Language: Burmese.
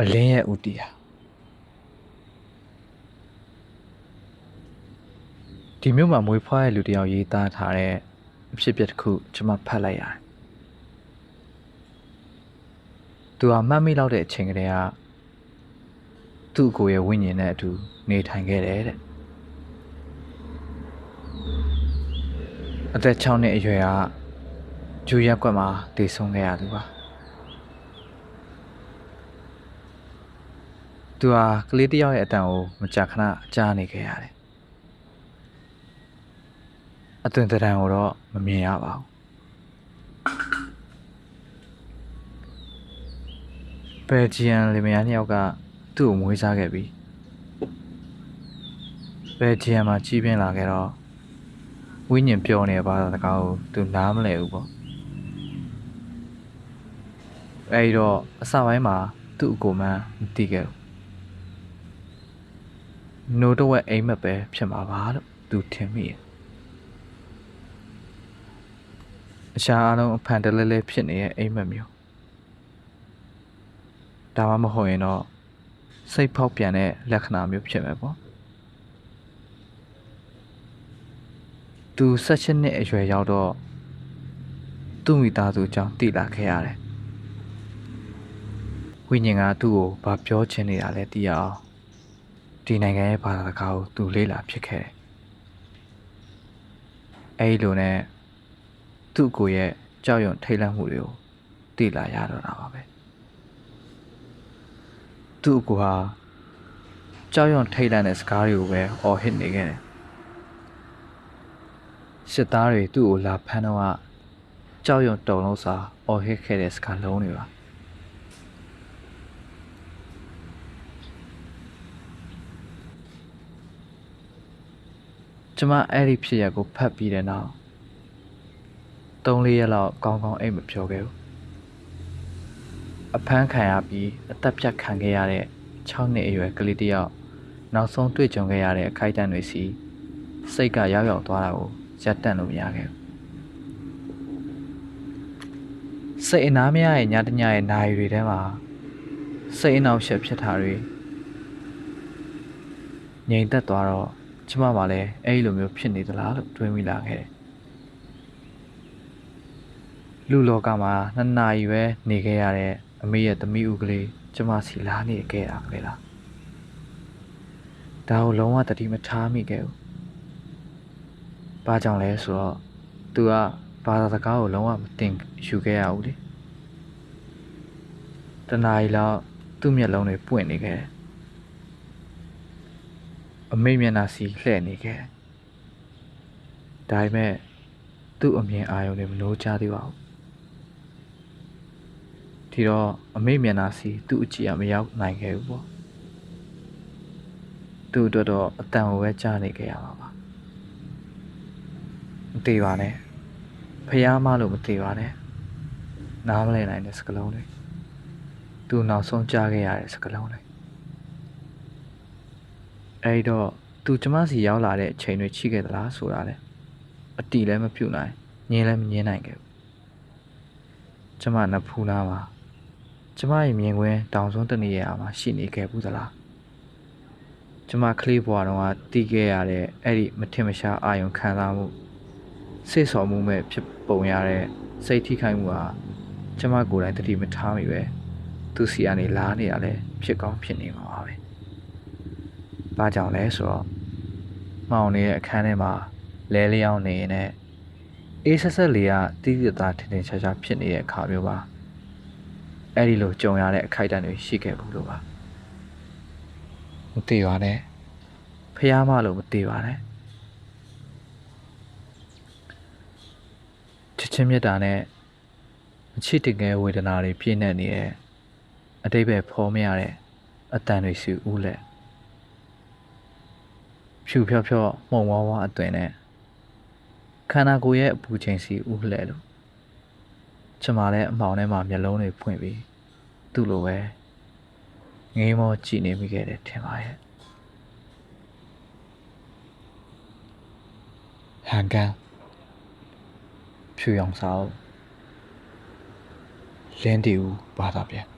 အလင်းရဲ့ဥတီဟာဒီမြို့မှာမွေးဖွားတဲ့လူတစ်ယောက်ရေးသားထားတဲ့အဖြစ်အပျက်တစ်ခုကျွန်မဖတ်လိုက်ရတယ်သူဟာမှတ်မိလောက်တဲ့အချိန်ကတည်းကသူ့ကိုယ်ရဲ့ဝိညာဉ်နဲ့အတူနေထိုင်ခဲ့တယ်တဲ့အသက်6နှစ်အရွယ်ကဂျူရက်ကွက်မှာတည်ဆုံခဲ့ရသူပါ သူဟာကလေးတစ်ယောက်ရဲ့အတန်ကိုမကြာခဏကြားနေခဲ့ရတယ်။အသွင်သဏ္ဍာန်ကိုတော့မမြင်ရပါဘူး။ဘယ်ဂျီယန်လီမယာနှစ်ယောက်ကသူ့ကိုမွေးစားခဲ့ပြီးဘယ်ဂျီယန်မှာကြီးပြင်းလာခဲ့တော့ဝိညာဉ်ပြောနေတဲ့ဘာသာစကားကိုသူနားမလည်ဘူးပေါ့။အဲဒီတော့အစပိုင်းမှာသူ့အကိုမှန်းမသိခဲ့ဘူး နိုးတော့ဝက်အိမ်မက်ပဲဖြစ်မှာပါလို့သူထင်မိရဲ့အရှာအားလုံးအဖန်တလဲလဲဖြစ်နေတဲ့အိမ်မက်မျိုးဒါမှမဟုတ်ရင်တော့စိတ်ဖောက်ပြန်တဲ့လက္ခဏာမျိုးဖြစ်မယ်ပေါ့သူ16နှစ်အရွယ်ရောက်တော့သူ့မိသားစုအကြောင်းသိလာခဲ့ရတယ်ဝိညာဉ်ကသူ့ကိုဘာပြောချင်နေတာလဲသိရအောင် ဒီနိုင်ငံရဲ့ဘာသာစကားကိုသူလေ့လာဖြစ်ခဲ့တယ်။အဲဒီလိုနဲ့သူ့ကိုယ်ရဲ့ကြောက်ရွံ့ထိတ်လန့်မှုတွေကိုသိလာရတော့တာပါပဲ။သူ့ကိုယ်ဟာကြောက်ရွံ့ထိတ်လန့်တဲ့စကားတွေကိုပဲအော်ဟစ်နေခဲ့တယ်။စစ်သားတွေသူ့ကိုလာဖမ်းတော့ကကြောက်ရွံ့တုန်လို့စာအော်ဟစ်ခဲ့တဲ့စကားလုံးတွေပါ။ ကျမအဲ့ဒီဖြစ်ရက်ကိုဖတ်ပြီးတဲ့နောက်၃၄ရက်လောက်ကောင်းကောင်းအိတ်မပြောခဲ့ဘူးအဖမ်းခံရပြီးအသက်ဖြတ်ခံခဲ့ရတဲ့6နှစ်အရွယ်ကလေးတစ်ယောက်နောက်ဆုံးတွေ့ကြုံခဲ့ရတဲ့အခိုက်အတန့်တွေစီစိတ်ကရောက်ရောက်သွားတာကိုရပ်တန့်လို့မရခဲ့ဘူးစိတ်အနာမရရဲ့ညတညရဲ့နာရီတွေထဲမှာစိတ်အနှောက်အယှက်ဖြစ်တာတွေငြိမ်သက်သွားတော့ ကျမကလည်းအဲ့ဒီလိုမျိုးဖြစ်နေသလားလို့တွေးမိလာခဲ့တယ်။လူလောကမှာနှစ်နာရီပဲနေခဲ့ရတဲ့အမေရဲ့သမီးဦးကလေးကျမစီလာနေခဲ့တာပဲလား။ဒါကိုလုံးဝတတိမထားမိခဲ့ဘူး။ဘာကြောင့်လဲဆိုတော့ तू ကဘာသာစကားကိုလုံးဝမသိယူခဲ့ရဘူးလေ။တနာရီလောက်သူ့မျက်လုံးတွေပွင့်နေခဲ့တယ် အမိတ်မျက်နှာစီလှည့်နေခဲ့။ဒါပေမဲ့သူ့အမြင်အာရုံတွေမလို့ချသေးပါဘူး။ဒီတော့အမိတ်မျက်နှာစီသူ့အကြည့်အမရောက်နိုင်ခဲ့ဘူးပေါ့။သူ့အတွက်တော့အတန်ကိုပဲကြားနေခဲ့ရမှာပါ။မသေးပါနဲ့။ဖះမလို့မသေးပါနဲ့။နားမလည်နိုင်တဲ့စကားလုံးတွေ။သူနောက်ဆုံးကြားခဲ့ရတဲ့စကားလုံးတွေ အဲဒီတော့သူကျမစီရောက်လာတဲ့အချိန်တွေရှိခဲ့သလားဆိုတာလေအတီလည်းမပြုတ်နိုင်ငင်းလည်းမငင်းနိုင်ခဲ့ဘူးကျမနဖူးနာမှာကျမရဲ့မြင်ကွင်းတောင်ဆုံးတနေရာမှာရှိနေခဲ့ဘူးသလားကျမကလေးဘွားတော့ကတီးခဲ့ရတဲ့အဲ့ဒီမထင်မရှားအာယုံခံစားမှုစိတ်ဆော်မှုမဲ့ဖြစ်ပုံရတဲ့စိတ်ထိခိုက်မှုဟာကျမကိုယ်တိုင်တတိမထားမိပဲသူစီကနေလားနေရလဲဖြစ်ကောင်းဖြစ်နေမှာပါပဲ။ ဘာကြောင့်လဲဆိုတော့မောင်နေတဲ့အခန်းထဲမှာလဲလျောင်းနေရင်လည်းအေးဆက်ဆက်လေးကတိတိတသားထင်ထင်ရှားရှားဖြစ်နေတဲ့အခါမျိုးပါ။အဲ့ဒီလိုကြုံရတဲ့အခိုက်အတန့်တွေရှိခဲ့ဘူးလို့ပါ။မသေးပါနဲ့။ဖះမလို့မသေးပါနဲ့။ချစ်ချင်းမြတ်တာနဲ့အချစ်တကယ်ဝေဒနာတွေပြည့်နေနေရဲ့အတိတ်ပဲဖော်မရတဲ့အတန်တွေစီဦးလက် ဖြူဖြော့ဖြော့မှုံဝါးဝါအသွင်နဲ့ခန္ဓာကိုယ်ရဲ့အပူချိန်စီဥလှဲလို့ကျမလည်းအမှောင်ထဲမှာမျက်လုံးတွေဖွင့်ပြီးသူ့လိုပဲငေးမောကြည့်နေမိခဲ့တယ်ထင်ပါရဲ့ဟန်ကန်ဖြူရောင်စာအုပ်လင်းတီဦးဘာသာပြန်